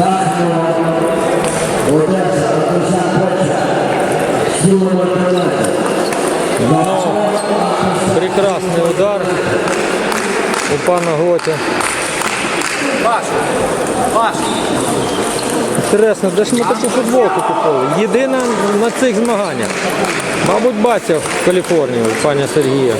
Харкова, Прекрасний удар у пана Готя. Інтересно, де ж ми таку футболку купили? Єдина на цих змаганнях. Мабуть, бачив в Каліфорнії, пані Сергія.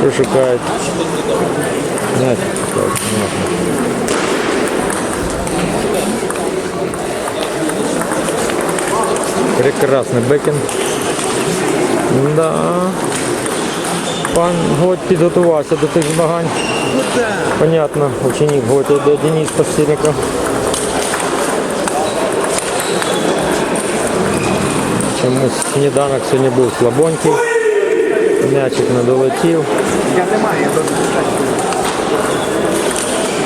Що шукають? Знаєте, шукають. Прекрасний бекен. Да. Пан Годь підготувався до тих змагань. Понятно, ученик Годь йде Денис Постільников. Чомусь сніданок сьогодні був слабонький. М'ячик не долетів.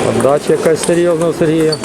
Отдача якась серйозна у Сергія.